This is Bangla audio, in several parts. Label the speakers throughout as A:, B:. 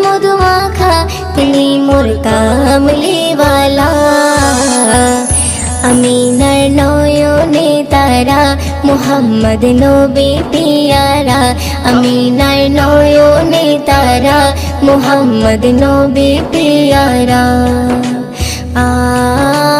A: লেখা মধুমাখা তিনি মোর কামলিওয়ালা আমিনার নয়নে তারা মোহাম্মদ নবী পিয়ারা আমিনার নয়নে তারা মোহাম্মদ নবী পিয়ারা আ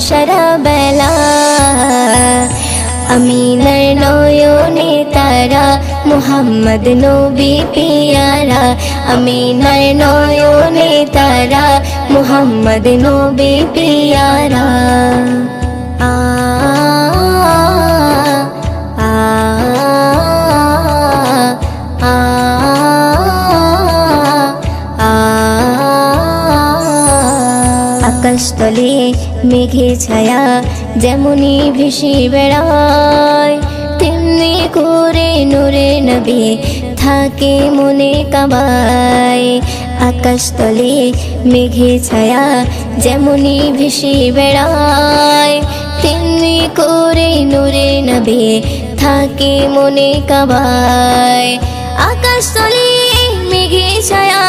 A: সারা বেলা। আমিনার নয়নে তারা, মোহাম্মদ নবী পিয়ারা। আমিনার নয়নে তারা, মোহাম্মদ নবী পিয়ারা। আ আকাশ তলে মেঘে ছায়া যেমনই ভেসে বেড়ায়, তেমনি করে নূরে নবী থাকে মনে কাবায়। আকাশ তলে মেঘে ছায়া যেমনই ভেসে বেড়ায়, তেমনি করে নূরে নবী থাকে মনে কাবায়। আকাশ তলে মেঘে ছায়া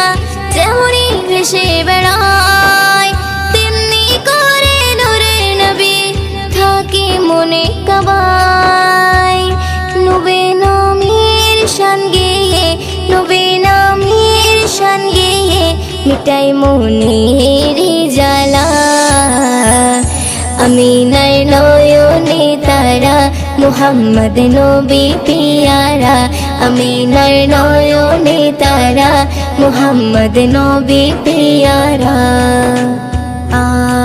A: যেমনই ভেসে বেড়ায় মনে কাবায়। নবে নামের শান গেয়ে, নবে নামের শান গেয়ে মিটাই মনের জ্বালা। আমিনার নয়নে তারা, মোহাম্মদ নবী পিয়ারা। আমিনার নয়নে তারা, মোহাম্মদ নবী পিয়ারা। আ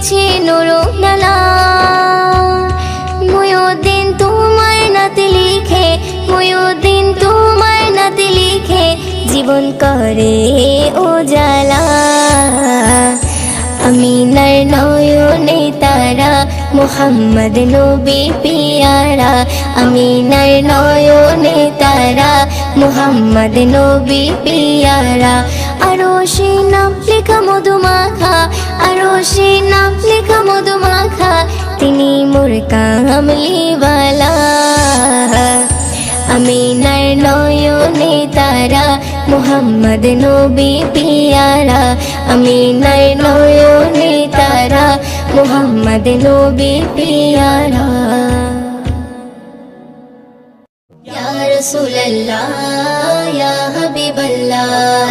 A: ডাকছে নুরুনালা ময়ুদ্দিন তোমার নাতে লিখে ময়ুদ্দিন তোমার নাতে লিখে, জীবন করে উজালা আমিনার নয়নে তারা, মোহাম্মদ নবী পিয়ারা। আমিনার নয়নে তারা, মোহাম্মদ নবী পিয়ারা। আরও সে নাম লেখা মধুমাখা আরও সে নাম লেখা মধুমাখা, তিনি মোর কামলিওয়ালা আমিনার নয়নে তারা, মোহাম্মদ নবী পিয়ারা। আমিনার নয়নে তারা, মোহাম্মদ নবী পিয়ারা। ইয়া রাসূলুল্লাহ, ইয়া হাবিবাল্লাহ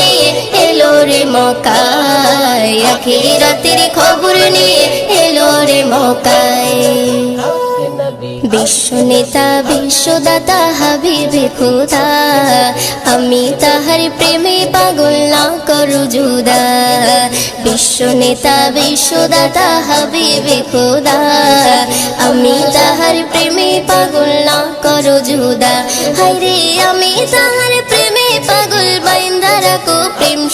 A: এলো রে মকায় আখে রাতের খবর নিয়ে এলো রে মকায় বিশ্ব নেতা, বিশ্বদাতা, হাবিবে খোদা, আমি তাহার প্রেমে পাগল না করু জুদা বিশ্ব নেতা, বিশ্বদাতা, হাবিবে খোদা, আমি তাহার প্রেমে পাগল না করু জুদা হায়রে আমি তাহার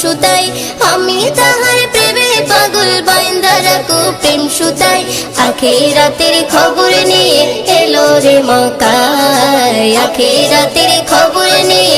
A: সুতাই। আমি তাহার প্রেমে পাগল, বাইন্দা রাখো প্রেম সুতাই। আখে রাতের খবর নিয়ে এলো রে মকায় আখে রাতের খবর নিয়ে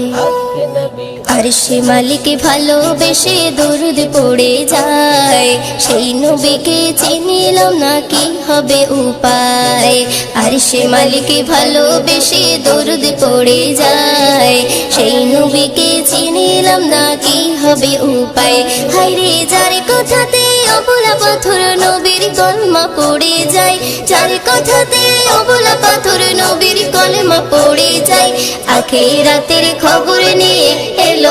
A: আর সে মালিক ভালোবেসে দরুদ পড়ে যায়। সেই নবীকে চিনিলাম না কি হবে উপায়। আর সে মালিক ভালোবেসে দরুদ পড়ে যায়। সেই নবীকে চিনিলাম না কি হবে উপায়। হাইরে যার কথাতে অবলা পাথর নবীর কলমা পড়ে যায়। যার কথাতে অবলা পাথর নবীর কলমা পড়ে যায়। আখে রাতের খবর নিয়ে এলো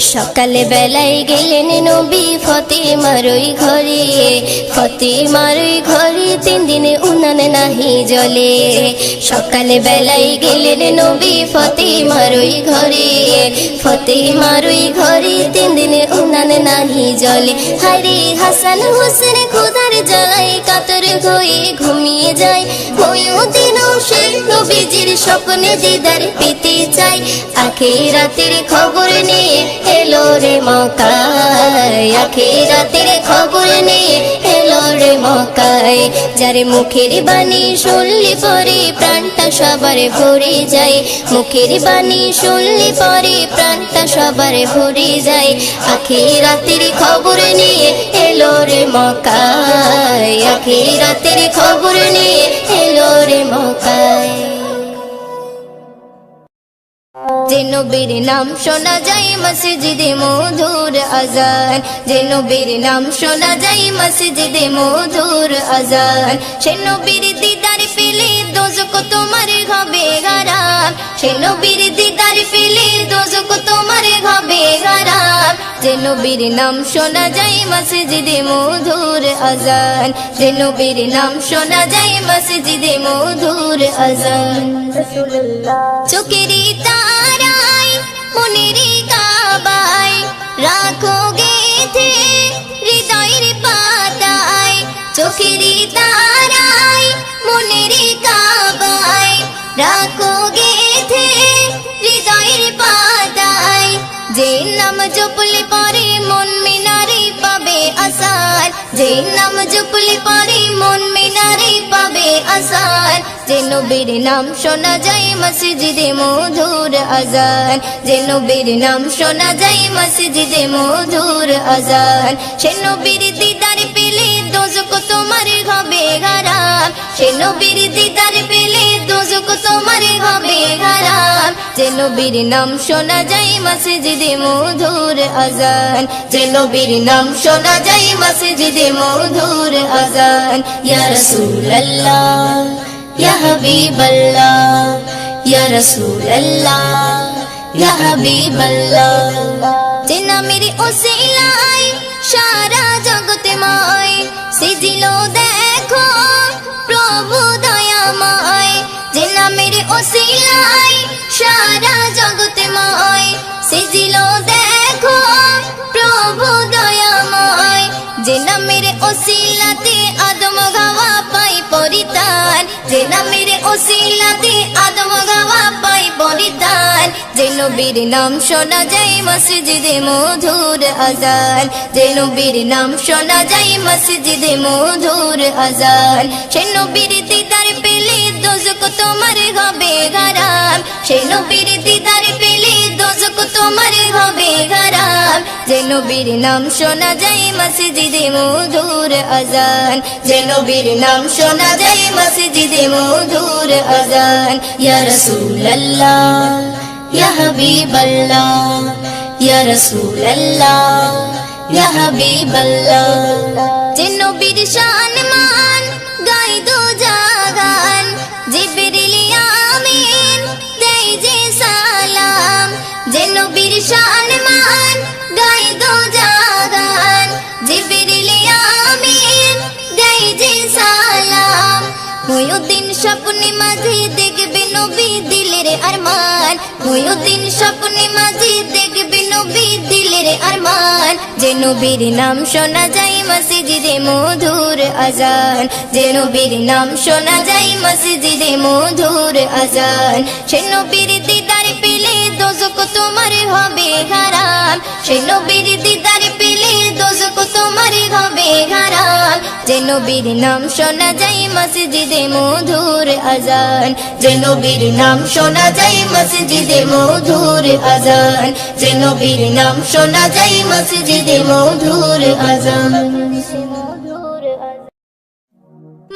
A: সকালে বেলায় গেলেন নবী ফতে মারই ঘরে। ফতে মারই ঘরে তিন দিনে উনান নাহি জলে সকালে বেলায় গেলেন নবী ফতে মারই ঘরে। ফতে মারই ঘরে তিন দিনে উনান নাহি জলে হারে হাসান হোসেন খুদার জ্বালায় কাতর হয়ে ঘুমিয়ে যায়। সে নবীজির স্বপ্নে দিদার পেতে চাই আখে রাতের খবর নিয়ে এলো রে মকায় আখে রাতের খবর নিয়ে এলো রে মকায় যারে মুখের বাণী শুনলে পরে প্রাণটা সবার ভরে যায়। মুখের বাণী শুনলে পরে প্রাণটা সবার ভরে যায়। আখে রাতের খবর নিয়ে এলো রে মকায় আখে রাতের খবর নিয়ে এলো রে মকায় যে নবীর নাম শোনা যায় মসজিদে মধুর আজান। যে নবীর নাম শোনা যায় মসজিদে মধুর আজান। সে নবীর দিদার পেলে দোজক তোমার হবে হারাম। সে নবীর দিদার পেলে দোজক তোমার হবে হারাম। যে নবীর নাম শোনা যায় মসজিদে মধুর আজান। যে নবীর নাম শোনা যায় মসজিদে মধুর আজান। চোখেরই তারাই মনেরই কাবায় রাখো গেথে হৃদয়ের পাতায় চোখেরই তারাই মনেরই কাবায় রাখো গেথে হৃদয়ের পাতায়। যে নাম জপলে পরে মন মিনারে পাবে আসার যে নাম জপলে পরে মন মিনারে আসার যে নবীর নাম শোনা যায় মসজিদে মধুর আজান। যে নবীর নাম শোনা যায় মসজিদে মধুর আজান। সে নবীর দিদার পেলে দোজক তোমার হবে হারাম। সে নবীর দিদার পেলে দোজক তোমার হবে হারাম। যে নবীর নাম শোনা যায় মসজিদে মধুর আজান। যে নবীর নাম শোনা যায় মসজিদে মধুর আজান। ইয়া রাসূলুল্লাহ, ইয়া হাবিবাল্লাহ, ইয়া রাসূলুল্লাহ, ইয়া হাবিবাল্লাহ। যে নামের ওসিলায় সারা জগৎ সারা জগতে ময় সিজিল দেখো প্রভু দয়াময়। যে নামের ওসিলাতে আদম গাওয়া পাই পরিতান যে নামের ওসিলাতে আদম গাওয়া পাই পরিতান যে নবীর নাম শোনা যায় মসজিদে মধুর আজান। যে নবীর নাম শোনা যায় মসজিদে মধুর আজান। সে নবীর দিদার পেলে দোজক তোমার হবে গারাম সে নবীর দিদার পেলে দোজক তোমার হবে গারাম যে নবীর নাম শোনা যায় মসজিদে মধুর আজান। যে নবীর নাম শোনা যায় মসজিদে মধুর আজান। ইয়া রাসূলুল্লাহ, ইয়া হাবিবাল্লাহ, ইয়া রাসূলুল্লাহ, ইয়া হাবিবাল্লাহ। যে নবীর শান মান নবীর গাই দো জাগান। জিবরিল আমিন দেই যে সালাম। ময়ুদ্দিন স্বপ্নে মাঝে দেখবে নবী দিলের আরমান। ময়ুদ্দিন স্বপ্নে মাঝে দেখবে নবী দিলের আরমান। যে নবীর নাম শোনা যায় মসজিদে মধুর আজান। যে নবীর নাম শোনা যায় মসজিদে মধুর আজান। সে নবীর তোমার হবে হারাম সে নবীর দিদার পেলে দোজক তোমার হবে হারাম যে নবীর নাম শোনা যায় মসজিদে মধুর আজান। যে নবীর নাম শোনা মসজিদে মধুর আজান। যে নবীর নাম শোনা মসজিদে মধুর আজান।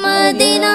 A: মদিনা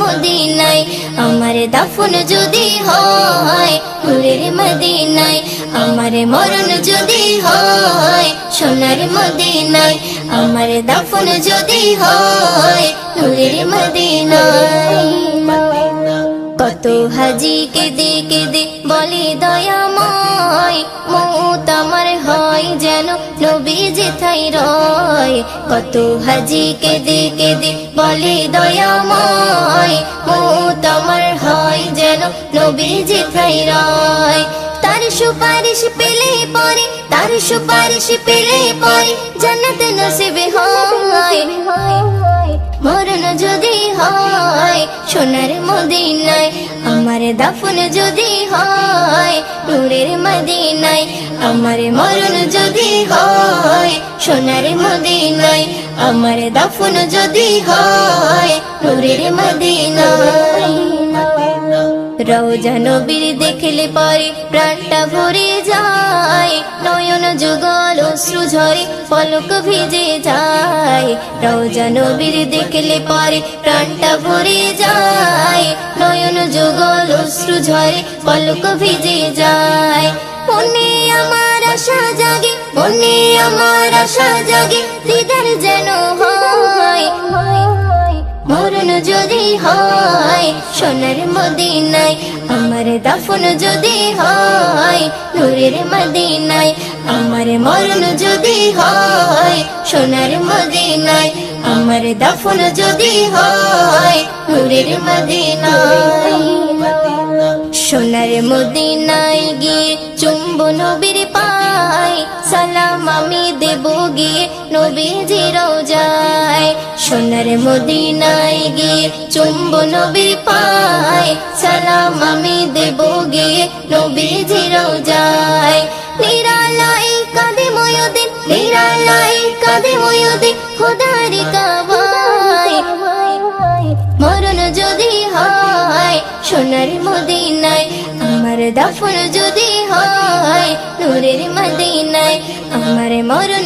A: মদিনায়, আমার দাফন যদি হয়, নূরের মদিনায়, আমার মরণ যদি হয়, সোনার মদিনায়, আমার দাফন যদি হয়, নূরের মদিনায়। কত হাজি কেঁদে কেঁদে বলে দয়াময়, মৌত আমার হয় যেন নবী যে যেথাই রয়। কত হাজি কেঁদে কেঁদে বলে দয়াময়। মৌত আমার হয় যেন নবী যেথাই রয়। তার সুপারিশ পেলে পরে, তার সুপারিশ পেলে পরে জান্নাত নসিবে হয়। মরণ যদি হয়, সোনার মদিনায় আমার দাফন যদি হয়, নূরের মদিনায় আমার মরণ যদি হয়, সোনার মদিনায় আমার দাফন যদি হয়, নূরের মদিনায়। রওজা নবীর দেখলে পরে প্রাণটা ভরে যায়, নয়ন যুগল অশ্রু ঝরে পলক ভিজে যায়। রওজা নবীর দেখলে পরে প্রাণটা ভরে যায়, নয়ন যুগল অশ্রু ঝরে পলক ভিজে যায়। মনে আমার আশা জাগে মনে আমার আশা জাগে, দিদার যেন হয়। মরণ যদি হয়, সোনার মদিনায় আমার দাফন যদি হয়, নূরের মদিনায় আমার মরণ যদি হয়, সোনার মদিনায় আমার দাফন যদি হয়, নূরের মদিনায়। সোনার মদিনায় গিয়ে সোনার মদিনায় গিয়ে চুম্ব নবীর পাই সালাম আমি দেব গিয়ে নবীজি রোজায় নিরালাই কাঁদে ময়দিন নিরালাই কাঁদে ময়দিন খোদারি কাবাই মরণ যদি হয়, সোনার মদিনায়, আমার দাফন যদি হয়, নূরের মদিনায়, আমার মরণ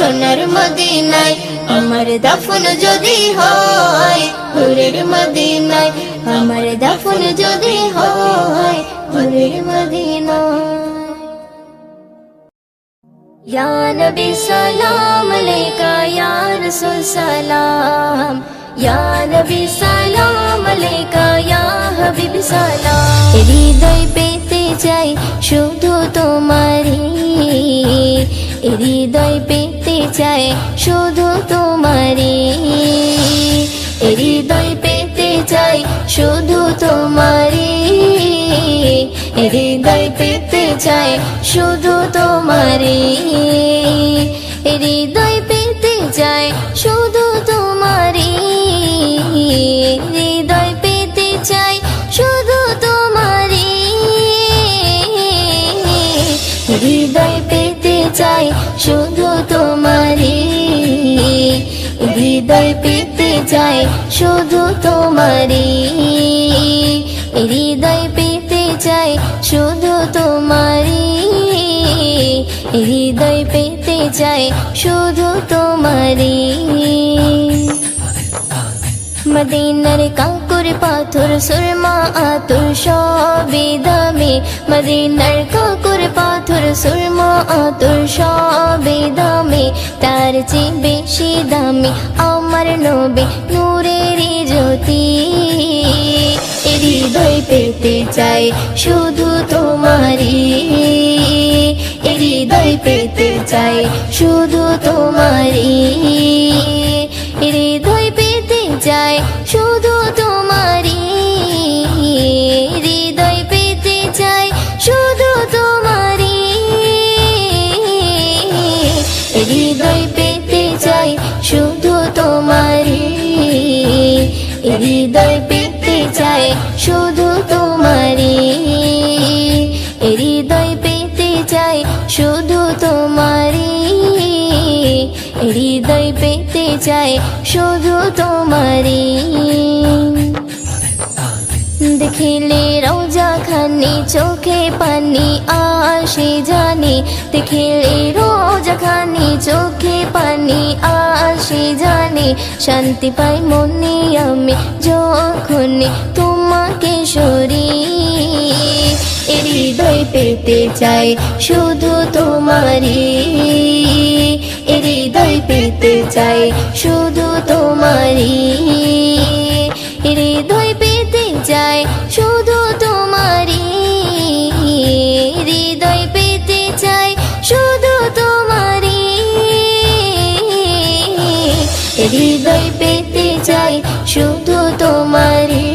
A: সোনার মদিনায় আমার দাফন যদি হয় নূরের মদিনায় আমার দাফন যদি হয় নূরের মদিনায় या नबी सलाम अलैका या रसूल सलाम या नबी सलाम अलैका या হাবিব সালাম হৃদয় পেতে চাই শুধু তোমারি হৃদয় পেতে চাই শুধু তোমারি হৃদয় পেতে চাই শুধু তোমারি হৃদয় পেতে চাই শুধু তোমারি হৃদয় হৃদয় পেতে চাই শুধু তোমারি হৃদয় পেতে চাই শুধু তোমারি হৃদয় পেতে চাই শুধু তোমারি মদিনার কাকুর পাথর, সুরমা আতুর সবে দামে। মদিনার কাকুর পাথর, সুরমা আতুর সবে দামে। তার চেয়ে বেশি দামি আমার নবে নূরের জ্যোতি। হৃদয় পেতে চাই শুধু তোমারি হৃদয় পেতে চাই শুধু তোমারি হৃদয় পেতে চাই শুধু তোমারি হৃদয় পেতে চাই শুধু তোমারি হৃদয় পেতে চাই শুধু তোমারি দেখিলে রোজা খানি, চোখে পানি, আসে জানি। দেখিলে রোজা খানি, চোখে পানি, আসে জানি। শান্তি পাই মনে, আমি যখনই তোমাকে সরি হৃদয় পেতে চাই শুধু তোমারি হৃদয় পেতে চাই শুধু তোমারি তোমারি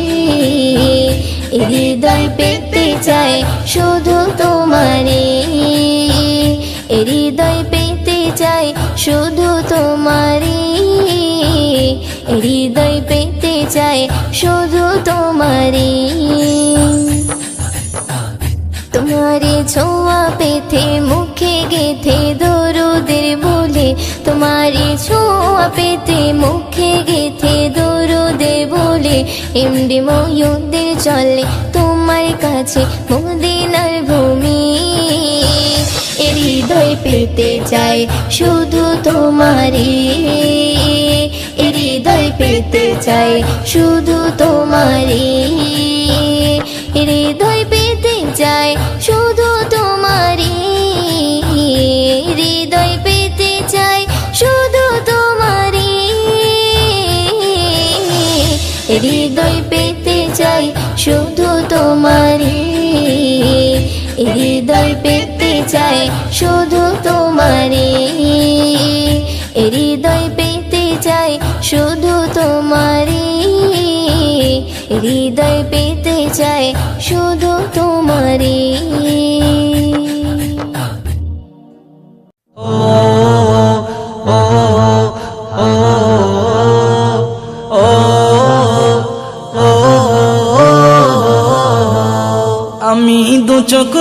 A: হৃদয় পেতে চাই, শুধু তোমারি হৃদয় পেতে চাই, শুধু তোমারি হৃদয় পেতে চাই, শুধু তোমারি তোমারে ছোঁয়া পেতে, মুখে গেথে দরুদের বলে। তোমারে ছোঁয়া পেতে, মুখে গেথে দরুদের বলে, এমডি ময়ূরদের চলে তোমার কাছে মদিনার ভূমি। হৃদয় পেতে চাই শুধু তোমারি হৃদয় পেতে চাই শুধু তোমারি হৃদয়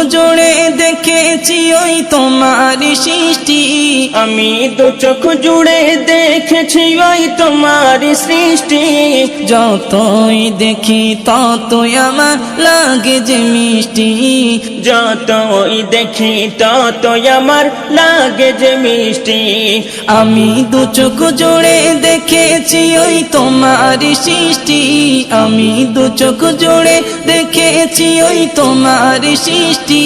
B: জোড়ে দেখেছি ওই তোমার সৃষ্টি।
C: আমি দু চোখ জুড়ে দেখেছি ওই তোমার সৃষ্টি।
B: যতই দেখি ততই আমার লাগে যে মিষ্টি।
C: যতই দেখি ততই আমার লাগে যে মিষ্টি।
B: আমি দু চোখ জুড়ে দেখেছি ওই তোমার সৃষ্টি। আমি দু চোখ জোড়ে দেখেছি ওই তোমার সৃষ্টি।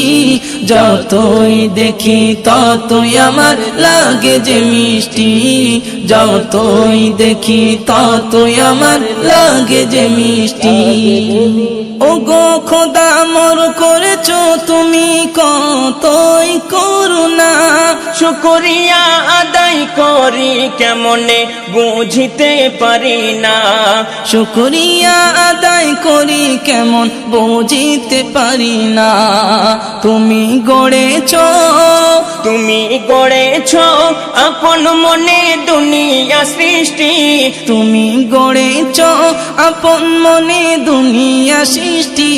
B: যতই দেখি ততই আমার লাগে যে মিষ্টি যতই দেখি ততই আমার লাগে যে মিষ্টি। ও গো খোদা, মর করেছ তুমি কতই করুণা।
C: শুকরিয়া আদায় করি কেমনে বুঝিতে পারি না।
B: শুকরিয়া আদায় করি কেমন বুঝিতে পারি না। তুমি গড়েছ
C: তুমি গড়েছ আপন মনে দুনিয়া সৃষ্টি।
B: তুমি গড়েছ আপন মনে দুনিয়া সৃষ্টি।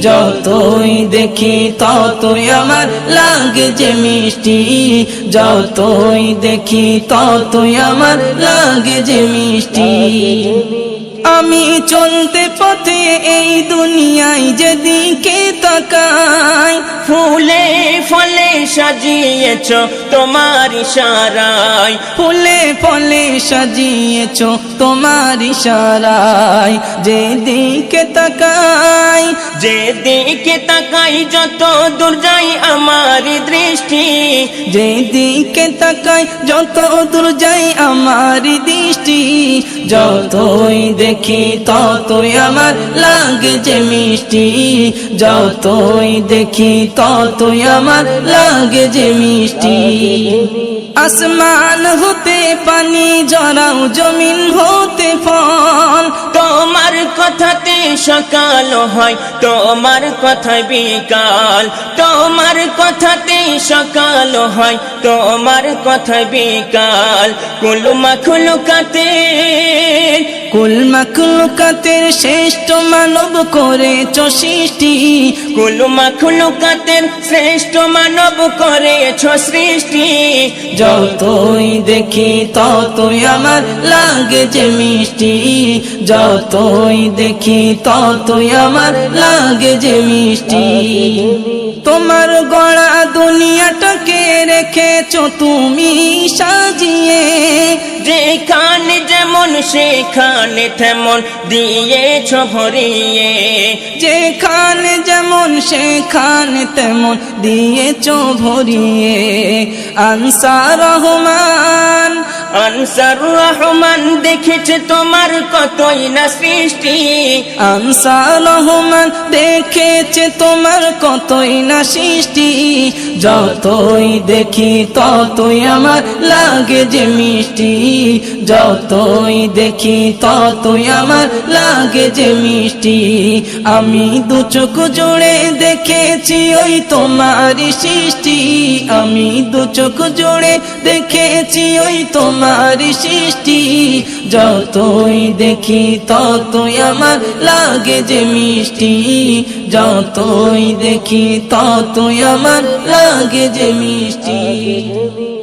B: যতই দেখি ততই আমার লাগে যে মিষ্টি। যতই দেখি ততই আমার লাগে যে মিষ্টি। আমি চলতে পথে এই দুনিয়ায় যেদিকে তাকাই,
C: ফুলে ফলে সাজিয়েছ তোমার ইশারায়।
B: ফুলে ফলে সাজিয়েছ তোমার ইশারায়। যেদিকে তাকাই
C: যেদিকে তাকাই, যত দূর যাই আমার দৃষ্টি।
B: যেদিকে তাকাই, যত দূর যাই আমার দৃষ্টি। যতই দেখি ততই আমার লাগে যে মিষ্টি যতই দেখি ততই আমার লাগে যে মিষ্টি। আসমান হতে পানি, জরাও জমিন হতে ফল।
C: তোমার কথাতে সকাল হয়, তোমার কথায় বিকাল। তোমার কথাতে সকাল হয়, তোমার কথায় বিকাল। কুলুমা খুলুকাতে
B: কুল মাখলুকাতের শ্রেষ্ঠ মানব করেছ সৃষ্টি।
C: কুলুমা খুলুকাতের শ্রেষ্ঠ মানব করেছ সৃষ্টি।
B: যতই দেখি ততই আমার লাগে যে মিষ্টি। যতই দেখি ততই আমার লাগে যে মিষ্টি। তোমার গড়া দুনিয়াটাকে রেখেছ তুমি সাজিয়ে।
C: যেখানে যেমন সেখানে তেমন দিয়েছ ভরিয়ে।
B: যেখানে যেমন সেখানে তেমন দিয়েছ ভরিয়ে। আনসার রহমান
C: আনসার রহমান দেখেছে তোমার কতই না সৃষ্টি।
B: আনসার রহমান দেখেছে তোমার কতই না সৃষ্টি। যতই দেখি ততই আমার লাগে যে মিষ্টি। যতই দেখি ততই আমার লাগে যে মিষ্টি। আমি দু চোখ জোড়ে দেখেছি ওই তোমার সৃষ্টি। আমি দু চোখ জোড়ে দেখেছি ওই তোমার সৃষ্টি, যতই দেখি ততই আমার লাগে যে মিষ্টি। যতই দেখি ততই আমার লাগে যে মিষ্টি।